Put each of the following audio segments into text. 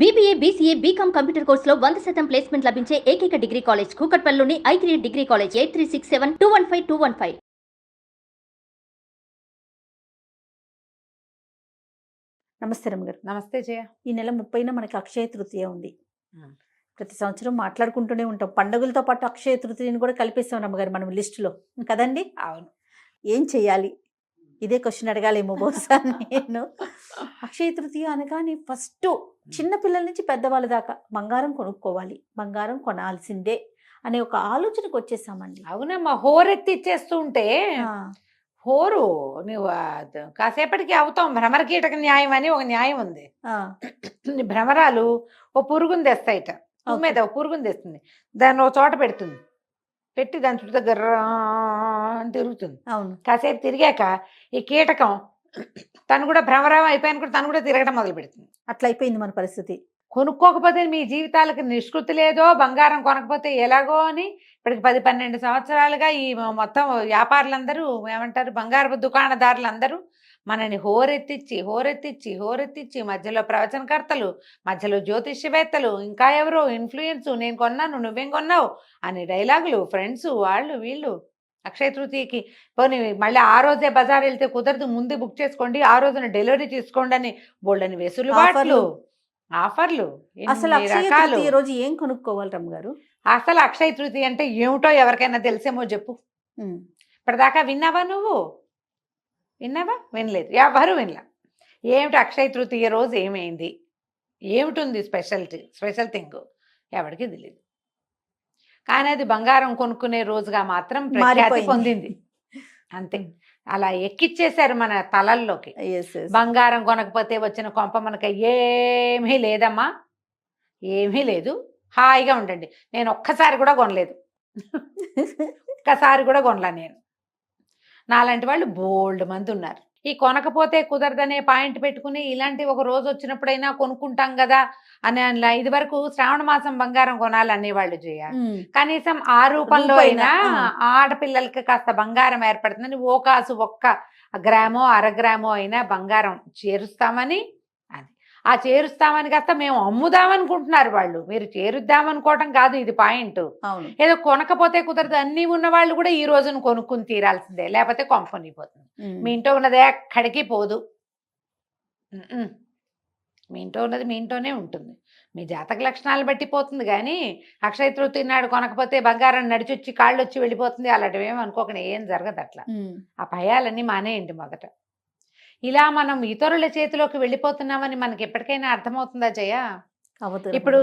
BBA BCA BCom computer కోర్సులో వంద శాతం ప్లేస్మెంట్ లభించే ఏకైక degree college కూకట్పల్లిలోని I three degree college eight three six seven two one five two one five నమస్తే రమ్మ గారు నమస్తే జయ. ఈ నెల ముప్పైన మనకి అక్షయ తృతీయ ఉంది. ప్రతి సంవత్సరం మాట్లాడుకుంటూనే ఉంటాం. పండుగలతో పాటు అక్షయ తృతీయని కూడా కలిపేస్తాం రమ్మగారు మనం లిస్టులో. కదండి? అవును. ఏం చెయ్యాలి? ఇదే క్వశ్చన్ అడగాలేమో బహుశా నేను. అక్షయ తృతీయ అనగానే ఫస్ట్ చిన్న పిల్లల నుంచి పెద్దవాళ్ళ దాకా బంగారం కొనుక్కోవాలి బంగారం కొనాల్సిందే అనే ఒక ఆలోచనకు వచ్చేసామండి. అవునమ్మా హోరెత్తి ఇచ్చేస్తూ ఉంటే హోరు నువ్వు కాసేపటికి అవుతాం భ్రమర కీటక న్యాయం అని ఒక న్యాయం ఉంది. భ్రమరాలు ఓ పురుగుని తెస్తాయిట. మీద ఓ పురుగుని తెస్తుంది. దాన్ని ఒక చోట పెడుతుంది. పెట్టి దాని చుట్టూ దగ్గర అని తిరుగుతుంది. అవును. కాసేపు తిరిగాక ఈ కీటకం తను కూడా భ్రమరం అయిపోయాను కూడా తను కూడా తిరగడం మొదలు పెడుతుంది అట్లా అయిపోయింది మన పరిస్థితి. కొనుక్కోకపోతే మీ జీవితాలకు నిష్కృతి లేదో బంగారం కొనకపోతే ఎలాగో అని ఇప్పటికి పది పన్నెండు సంవత్సరాలుగా ఈ మొత్తం వ్యాపారులందరూ ఏమంటారు బంగారపు దుకాణదారులందరూ మనని హోరెత్తిచ్చి హోరెత్తిచ్చి హోరెత్తిచ్చి మధ్యలో ప్రవచనకర్తలు మధ్యలో జ్యోతిష్యవేత్తలు ఇంకా ఎవరో ఇన్ఫ్లుయెన్స్ నేను కొన్నాను నువ్వేం కొన్నావు అని డైలాగులు ఫ్రెండ్స్ వాళ్ళు వీళ్ళు అక్షయ తృతీయకి పోనీ మళ్ళీ ఆ రోజే బజార్ వెళ్తే కుదరదు ముందే బుక్ చేసుకోండి ఆ రోజున డెలివరీ తీసుకోండి అని బోళ్ళని వెసులుబాట్లు ఆఫర్లు. ఆఫర్లు అసలు రకాలు. తృతీయ రోజు ఏం కొనుక్కోవాలి రమ్మ గారు? అసలు అక్షయ తృతీయ అంటే ఏమిటో ఎవరికైనా తెలిసేమో చెప్పు. ఇప్పటిదాకా విన్నావా నువ్వు? విన్నావా? వినలేదు. ఎవరు వినలా. ఏమిటి అక్షయ తృతీయ రోజు ఏమైంది? ఏమిటి స్పెషాలిటీ? Special thing? ఎవరికి తెలియదు కానీ అది బంగారం కొనుక్కునే రోజుగా మాత్రం ప్రఖ్యాతి. పొందింది. అంతే. అలా ఎక్కిచ్చేశారు మన తలల్లోకి. బంగారం కొనకపోతే వచ్చిన కొంప మనకి ఏమీ లేదమ్మా. ఏమీ లేదు. హాయిగా ఉండండి. నేను ఒక్కసారి కూడా కొనలేదు. ఒక్కసారి కూడా కొనలా నేను. నాలాంటి వాళ్ళు బోల్డ్ మంది ఉన్నారు ఈ కొనకపోతే కుదరదనే పాయింట్ పెట్టుకుని ఇలాంటి ఒక రోజు వచ్చినప్పుడైనా కొనుక్కుంటాం కదా అని ఇది వరకు శ్రావణ మాసం బంగారం కొనాలి వాళ్ళు ఉమ్, కనీసం ఆ రూపంలో అయినా ఆ. ఆడపిల్లలకి కాస్త బంగారం ఏర్పడుతుందని ఓ కాసు ఒక్క గ్రామో అర గ్రామో అయినా బంగారం చేరుస్తామని ఆ చేరుస్తామని కాస్త మేము అమ్ముదామనుకుంటున్నారు వాళ్ళు. మీరు చేరుద్దామనుకోవటం కాదు ఇది పాయింట్. ఏదో కొనకపోతే కుదరదు. అన్నీ ఉన్న వాళ్ళు కూడా ఈ రోజున కొనుక్కుని తీరాల్సిందే. లేకపోతే కొంపనిపోతుంది ఉమ్, మీ ఇంట్లో ఉన్నది ఎక్కడికి పోదు. మీ ఇంట్లో ఉన్నది మీ ఇంట్లోనే ఉంటుంది. మీ జాతక లక్షణాలు బట్టి పోతుంది కానీ అక్షయ తృతీయ నాడు కొనకపోతే బంగారం నడిచొచ్చి కాళ్ళు వచ్చి వెళ్ళిపోతుంది. అలాంటివి ఏమి అనుకోకుండా ఏం జరగదు అట్లా. ఆ భయాలన్నీ మానేయండి మొదట. ఇలా మనం ఇతరుల చేతిలోకి వెళ్ళిపోతున్నామని మనకి ఎప్పటికైనా అర్థమవుతుందా జయ? ఇప్పుడు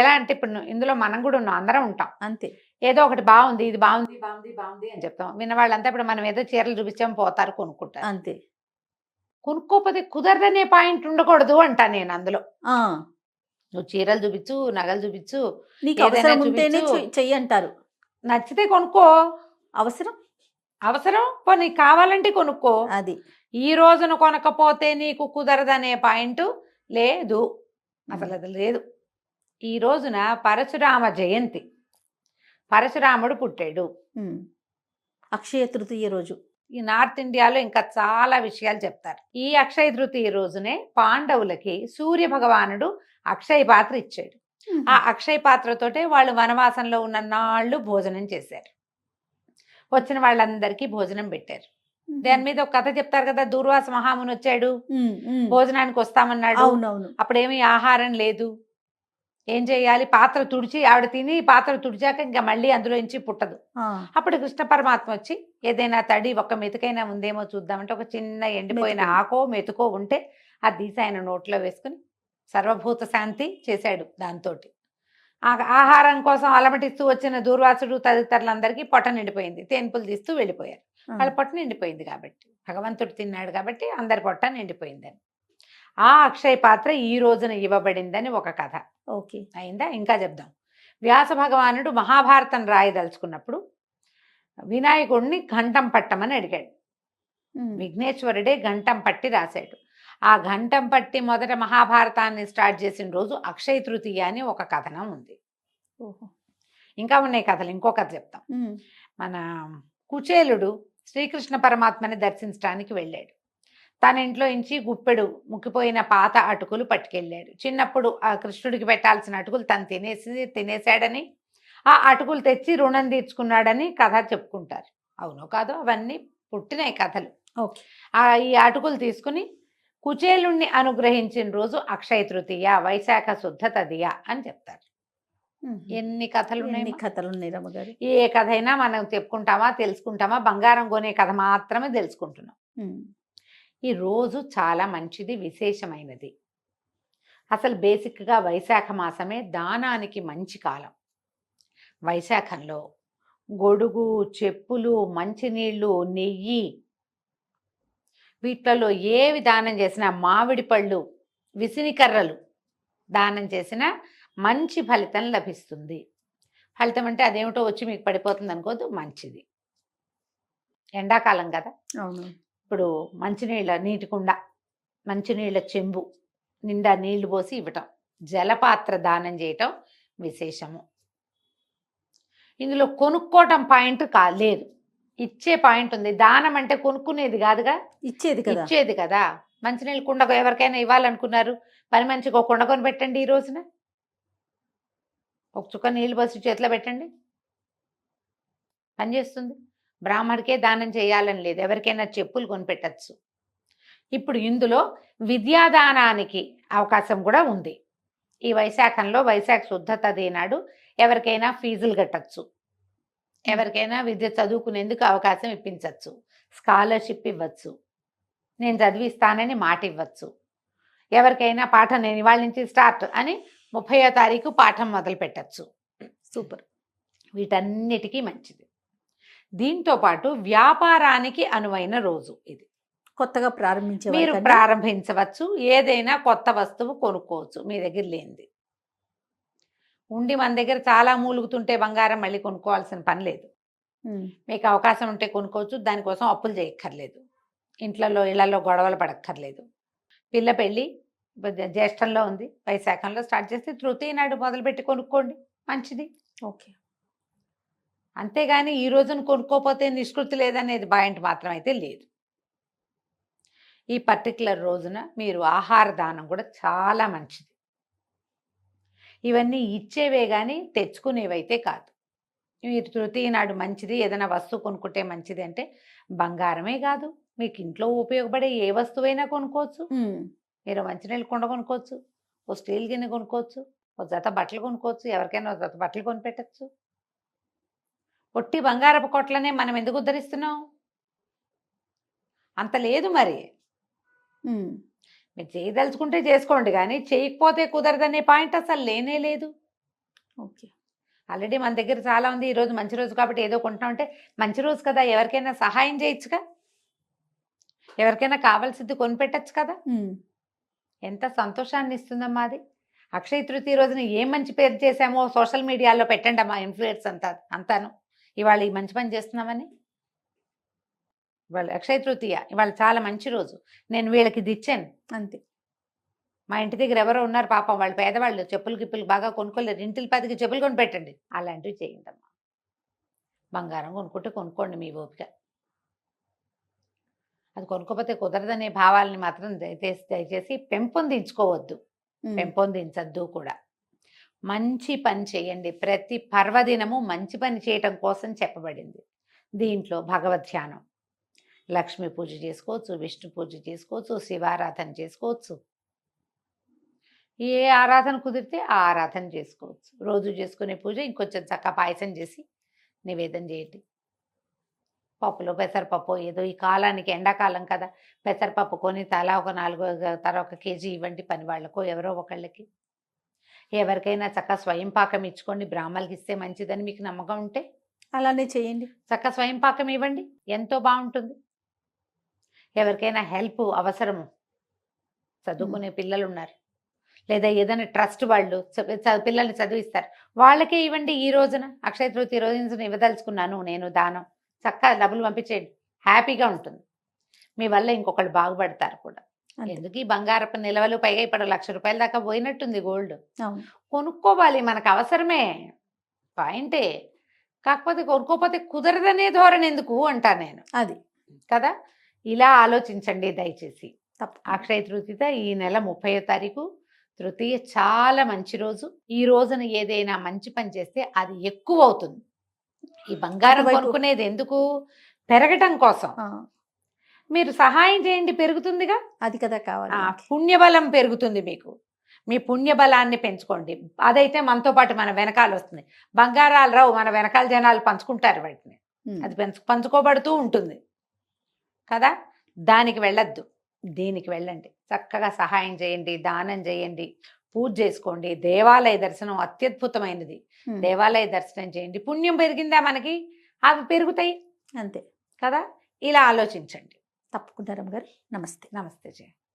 ఎలా అంటే ఇప్పుడు ఇందులో మనం కూడా ఉన్నాం అందరం ఉంటాం. అంతే. ఏదో ఒకటి బాగుంది ఇది బాగుంది బాగుంది బాగుంది అని చెప్తాం. విన్న వాళ్ళంతా ఇప్పుడు మనం ఏదో చీరలు చూపించాం పోతారు కొనుక్కుంటారు. అంతే. కొనుక్కోకపోతే కుదరదనే పాయింట్ ఉండకూడదు అంటా నేను అందులో. నువ్వు చీరలు చూపించు నగలు చూపించు చెయ్యి అంటారు. నచ్చితే కొనుక్కో. అవసరం? అవసరం? పో నీకు కావాలంటే కొనుక్కో. అది. ఈ రోజున కొనకపోతే నీకు కుదరదనే పాయింట్ లేదు. అసలు అది లేదు. ఈ రోజున పరశురామ జయంతి. పరశురాముడు పుట్టాడు. అక్షయ తృతీయ రోజు. ఈ నార్త్ ఇండియాలో ఇంకా చాలా విషయాలు చెప్తారు. ఈ అక్షయ తృతీయ రోజునే పాండవులకి సూర్య భగవానుడు అక్షయ పాత్ర ఇచ్చాడు. ఆ అక్షయ పాత్రతోటే వాళ్ళు వనవాసంలో ఉన్న నాళ్ళు భోజనం చేశారు. వచ్చిన వాళ్ళందరికీ భోజనం పెట్టారు. దాని మీద ఒక కథ చెప్తారు కదా దూర్వాస మహాముని వచ్చాడు. భోజనానికి వస్తామన్నాడు. అవునవును. అప్పుడేమీ ఆహారం లేదు. ఏం చేయాలి? పాత్ర తుడిచి ఆవిడ తిని పాత్ర తుడిచాక ఇంకా మళ్ళీ అందులో నుంచి పుట్టదు. అప్పుడు కృష్ణ పరమాత్మ వచ్చి ఏదైనా తడి ఒక మెతుకైనా ఉందేమో చూద్దామంటే ఒక చిన్న ఎండిపోయిన. ఆకో మెతుకో ఉంటే అది తీసి ఆయన నోట్లో వేసుకుని సర్వభూత శాంతి చేశాడు దాంతో ఆహారం కోసం అలమటిస్తూ వచ్చిన దూర్వాసుడు తదితరులందరికీ పొట్ట నిండిపోయింది. తేన్పులు తీస్తూ వెళ్ళిపోయారు. వాళ్ళ పొట్ట నిండిపోయింది కాబట్టి. భగవంతుడు తిన్నాడు కాబట్టి అందరి పొట్ట నిండిపోయిందని. ఆ అక్షయ పాత్ర ఈ రోజున ఇవ్వబడిందని ఒక కథ. ఓకే. అయిందా? ఇంకా చెప్దాం. వ్యాస భగవానుడు మహాభారతం రాయదలుచుకున్నప్పుడు వినాయకుడిని ఘంటం పట్టమని అడిగాడు. విఘ్నేశ్వరుడే ఘంటం పట్టి రాశాడు. ఆ ఘంటం పట్టి మొదట మహాభారతాన్ని స్టార్ట్ చేసిన రోజు అక్షయ తృతీయ అని ఒక కథనం ఉంది. ఓహో. ఇంకా ఉన్నాయి కథలు ఇంకో కథ చెప్తాం. మన కుచేలుడు శ్రీకృష్ణ పరమాత్మని దర్శించడానికి వెళ్ళాడు. తన ఇంట్లో నుంచి గుప్పెడు ముక్కిపోయిన పాత అటుకులు పట్టుకెళ్ళాడు. చిన్నప్పుడు ఆ కృష్ణుడికి పెట్టాల్సిన అటుకులు తను తినేసి తినేశాడని ఆ అటుకులు తెచ్చి రుణం తీర్చుకున్నాడని కథ చెప్పుకుంటారు. అవునో కాదో అవన్నీ పుట్టినాయి కథలు. ఓకే. ఆ ఈ అటుకులు తీసుకుని కుచేలుణ్ణి అనుగ్రహించిన రోజు అక్షయ తృతీయ వైశాఖ శుద్ధ తదియ అని చెప్తారు. ఎన్ని కథలు ఎన్ని ఉన్నాయి కథలు ఉన్నాయి రమ్మగారు ఏ కథ అయినా మనం చెప్పుకుంటామా తెలుసుకుంటామా బంగారం కొనే కథ మాత్రమే తెలుసుకుంటున్నాం. ఈ రోజు చాలా మంచిది విశేషమైనది. అసలు బేసిక్గా వైశాఖ మాసమే దానానికి మంచి కాలం. వైశాఖంలో గొడుగు చెప్పులు మంచినీళ్ళు నెయ్యి వీటిలలో ఏవి దానం చేసినా మామిడి పళ్ళు విసినికర్రలు దానం చేసినా మంచి ఫలితం లభిస్తుంది. ఫలితం అంటే అదేమిటో వచ్చి మీకు పడిపోతుంది అనుకోద్దు మంచిది. ఎండాకాలం కదా. అవును. ఇప్పుడు మంచినీళ్ళ నీటి కుండ మంచినీళ్ళ చెంబు నిండా నీళ్ళు పోసి ఇవ్వటం జలపాత్ర దానం చేయటం విశేషము. ఇందులో కొనుక్కోవటం పాయింట్ కా లేదు. ఇచ్చే పాయింట్ ఉంది. దానం అంటే కొనుక్కునేది కాదుగా? ఇచ్చేది కదా. ఇచ్చేది కదా. మంచినీళ్ళ కుండ ఎవరికైనా ఇవ్వాలనుకున్నారు. పని మంచిగా ఒక కుండ కొని పెట్టండి ఈ రోజున. ఒక చుక్క నీళ్ళు పోసి చేతిలో పెట్టండి. పనిచేస్తుంది బ్రాహ్మడికే దానం చేయాలని లేదు. ఎవరికైనా చెప్పులు కొనిపెట్టచ్చు. ఇప్పుడు ఇందులో విద్యాదానానికి అవకాశం కూడా ఉంది. ఈ వైశాఖంలో వైశాఖ శుద్ధ తది నాడు ఎవరికైనా ఫీజులు కట్టచ్చు. ఎవరికైనా విద్య చదువుకునేందుకు అవకాశం ఇప్పించవచ్చు స్కాలర్షిప్ ఇవ్వచ్చు. నేను చదివిస్తానని మాట ఇవ్వచ్చు. ఎవరికైనా పాఠం నేను ఇవాళ నుంచి స్టార్ట్ అని ముప్పయో తారీఖు పాఠం మొదలు పెట్టచ్చు. సూపర్. వీటన్నిటికీ మంచిది. దీంతో పాటు వ్యాపారానికి అనువైన రోజు ఇది. కొత్తగా ప్రారంభించే మీరు ప్రారంభించవచ్చు. ఏదైనా కొత్త వస్తువు కొనుక్కోవచ్చు. మీ దగ్గర లేనిది. ఉండి మన దగ్గర చాలా మూలుగుతుంటే బంగారం మళ్ళీ కొనుక్కోవాల్సిన పని లేదు. మీకు అవకాశం ఉంటే కొనుక్కోవచ్చు. దానికోసం అప్పులు చేయక్కర్లేదు. ఇంట్లలో ఇళ్ళలో గొడవలు పడక్కర్లేదు. పిల్ల పెళ్ళి జ్యేష్ఠంలో ఉంది. వైశాఖంలో స్టార్ట్ చేస్తే తృతీయ నాడు మొదలుపెట్టి కొనుక్కోండి. మంచిది. ఓకే. అంతేగాని ఈ రోజున కొనుక్కోపోతే నిష్కృతి లేదనేది పాయింట్ మాత్రం అయితే లేదు. ఈ పర్టికులర్ రోజున మీరు ఆహార దానం కూడా చాలా మంచిది. ఇవన్నీ ఇచ్చేవే కానీ తెచ్చుకునేవైతే కాదు. మీరు తృతీయ నాడు మంచిది ఏదైనా వస్తువు కొనుక్కుంటే మంచిది అంటే బంగారమే కాదు. మీకు ఇంట్లో ఉపయోగపడే ఏ వస్తువైనా కొనుక్కోవచ్చు. మీరు మంచినీళ్ళు కుండ కొనుక్కోవచ్చు. ఓ స్టీల్ గిన్నె కొనుక్కోవచ్చు. ఓ జత బట్టలు కొనుక్కోవచ్చు. ఎవరికైనా ఓ జత బట్టలు కొనిపెట్టచ్చు. పొట్టి బంగారపు కొట్లనే మనం ఎందుకు ఉద్ధరిస్తున్నాం? అంత లేదు మరి. మీరు చేయదలుచుకుంటే చేసుకోండి కానీ చేయకపోతే కుదరదనే పాయింట్ అసలు లేనే లేదు. ఓకే. ఆల్రెడీ మన దగ్గర చాలా ఉంది ఈ రోజు మంచి రోజు కాబట్టి ఏదో కొంటున్నామంటే మంచి రోజు కదా ఎవరికైనా సహాయం చేయొచ్చుగా? ఎవరికైనా కావాల్సింది కొనిపెట్టచ్చు కదా. ఎంత సంతోషాన్ని ఇస్తుందమ్మా అది. అక్షయ తృతీయ రోజున ఏం మంచి పేరు చేశామో సోషల్ మీడియాలో పెట్టండి అమ్మా ఇన్ఫ్లుయెన్స్ అంతా అంతాను. ఇవాళ ఈ మంచి పని చేస్తున్నామని. ఇవాళ అక్షయ తృతీయ ఇవాళ చాలా మంచి రోజు. నేను వీళ్ళకి ఇది ఇచ్చాను అంతే. మా ఇంటి దగ్గర ఎవరో ఉన్నారు పాపం వాళ్ళు పేదవాళ్ళు చెప్పులు గిప్పులు బాగా కొనుక్కోలేరు ఇంటికి పదికి చెప్పులు కొని పెట్టండి అలాంటివి చేయండి అమ్మా బంగారం కొనుక్కుంటే కొనుక్కోండి మీ ఓపిక. అది కొనుక్కోపోతే కుదరదనే భావాలని మాత్రం దయచేసి దయచేసి పెంపొందించుకోవద్దు. పెంపొందించద్దు కూడా. మంచి పని చేయండి. ప్రతి పర్వదినము మంచి పని చేయటం కోసం చెప్పబడింది. దీంట్లో భగవద్ ధ్యానం. లక్ష్మీ పూజ చేసుకోవచ్చు విష్ణు పూజ చేసుకోవచ్చు శివారాధన చేసుకోవచ్చు. ఏ ఆరాధన కుదిరితే ఆ ఆరాధన చేసుకోవచ్చు. రోజు చేసుకునే పూజ ఇంకొంచెం చక్క పాయసం చేసి నివేదన చేయండి. పప్పులో పెసరపప్పు ఏదో ఈ కాలానికి ఎండాకాలం కదా పెసరపప్పు కొని తలా ఒక నాలుగు తల ఒక కేజీ ఇవ్వండి పని వాళ్ళకో ఎవరో ఒకళ్ళకి. ఎవరికైనా చక్క స్వయం పాకం ఇచ్చుకోండి బ్రాహ్మణులకి ఇస్తే మంచిదని మీకు నమ్మకం ఉంటే అలానే చేయండి. చక్క స్వయం పాకం ఇవ్వండి ఎంతో బాగుంటుంది. ఎవరికైనా హెల్ప్ అవసరము. చదువుకునే పిల్లలు ఉన్నారు లేదా ఏదైనా ట్రస్ట్ వాళ్ళు పిల్లల్ని చదివిస్తారు. వాళ్ళకే ఇవ్వండి ఈ రోజున. అక్షయ తృతీయ రోజున ఇవ్వదలుచుకున్నాను నేను దానం. చక్కగా డబ్బులు పంపించేయండి. హ్యాపీగా ఉంటుంది. మీ వల్ల ఇంకొకళ్ళు బాగుపడతారు కూడా. ఎందుకు ఈ బంగారపు నిల్వలు పైగా ఇప్పుడు లక్ష రూపాయల దాకా పోయినట్టుంది గోల్డ్. కొనుక్కోవాలి మనకు అవసరమే. పాయింటే. కాకపోతే కొనుక్కోపోతే కుదరదనే ధోరణి ఎందుకు అంటా నేను. అది. కదా? ఇలా ఆలోచించండి దయచేసి. అక్షయ తృతీయ ఈ నెల ముప్పయో తారీఖు తృతీయ చాలా మంచి రోజు. ఈ రోజున ఏదైనా మంచి పని చేస్తే అది ఎక్కువ అవుతుంది ఈ బంగారం కొనుక్కునేది ఎందుకు? పెరగటం కోసం. మీరు సహాయం చేయండి పెరుగుతుందిగా. అది కదా కావాలి. పుణ్యబలం పెరుగుతుంది మీకు. మీ పుణ్యబలాన్ని పెంచుకోండి. అదైతే మనతో పాటు మన వెనకాల వస్తుంది. బంగారాలు రావు మన వెనకాల జనాలు పంచుకుంటారు వాటిని. అది పెంచు పంచుకోబడుతూ ఉంటుంది. కదా? దానికి వెళ్ళొద్దు. దీనికి వెళ్ళండి. చక్కగా సహాయం చేయండి దానం చేయండి పూజ చేసుకోండి. దేవాలయ దర్శనం అత్యద్భుతమైనది. దేవాలయ దర్శనం చేయండి. పుణ్యం పెరిగిందా మనకి? అవి పెరుగుతాయి. అంతే. కదా? ఇలా ఆలోచించండి. తప్పకుండా రమ్మ గారు. నమస్తే. నమస్తే జయ.